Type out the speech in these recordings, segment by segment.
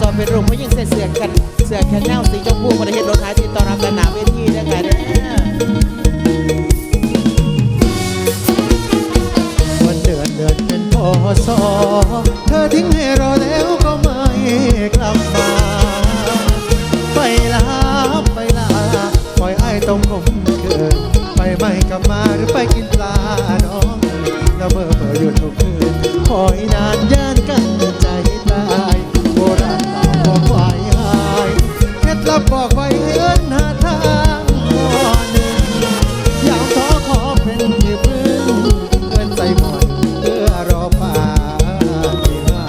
จอเป็นรูปผู้หญิงใส่เสือกันเสือกแขนยาวสีชมพูประเทศรถหายที่ต่อรับสนามเวทีด้วยกันวันเดือนเดือนเป็นพอสอเธอทิ้งให้รอแล้วก็ไม่กลับมาไปลาไปลาปล่อยไอ้ต้องคงเกินไปไม่กลับมาหรือไปกินปลาน้องแล้วเบอร์เบอร์อยู่ทุกคืนคอยนาน อกไว้ให้เอินหาทางก่อนหนึ่งอยากขอขอเป็นที่พึ่งเพื่อนใจหมอนเพื่อรอป่าที่มา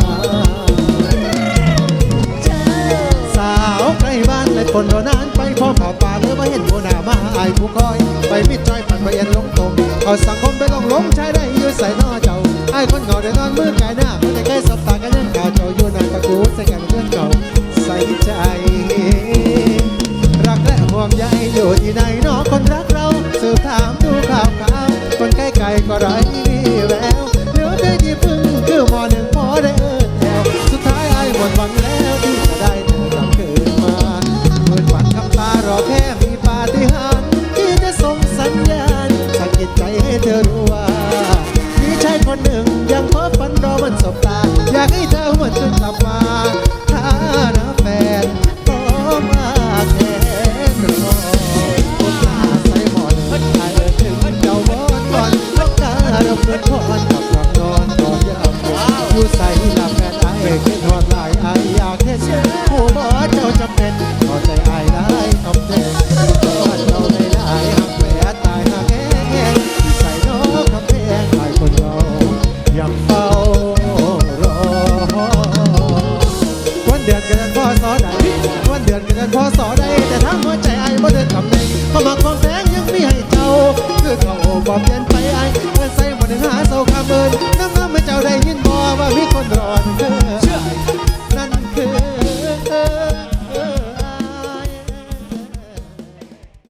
สาวใกล้บ้านและคนโดนานไปพร้อมข่าวป่าเลยว่าเห็นโบหนามาอายผู้คอย ไปมิดจอยปั่นไปเอ็นลงตรงเขาสังคมไปลงลงใช้ได้ยู่ใส่นอเจ้าไอ้คนเหงาเดินอนมือไกายหน้าไม่ได้ใกล้สบตากันยังข่าวเจ้าอยู่นานตะกูใส่กันเพื่อนเก่าใส่ใจ อยู่ที่ไหนนอคนรักเราสืบถามดูข่าวข่าวคนใกล้ไกลก็ไร้วี่แววเหลือได้ที่พึ่งคือหมอหนึ่งพอได้เอินแถวสุดท้ายไอ้หมดหวังแล้วที่ วันเดือนกันจนพอสอได้แต่ทั้งหัวใจไอ้บ่เดินกำเนิดความมักความแ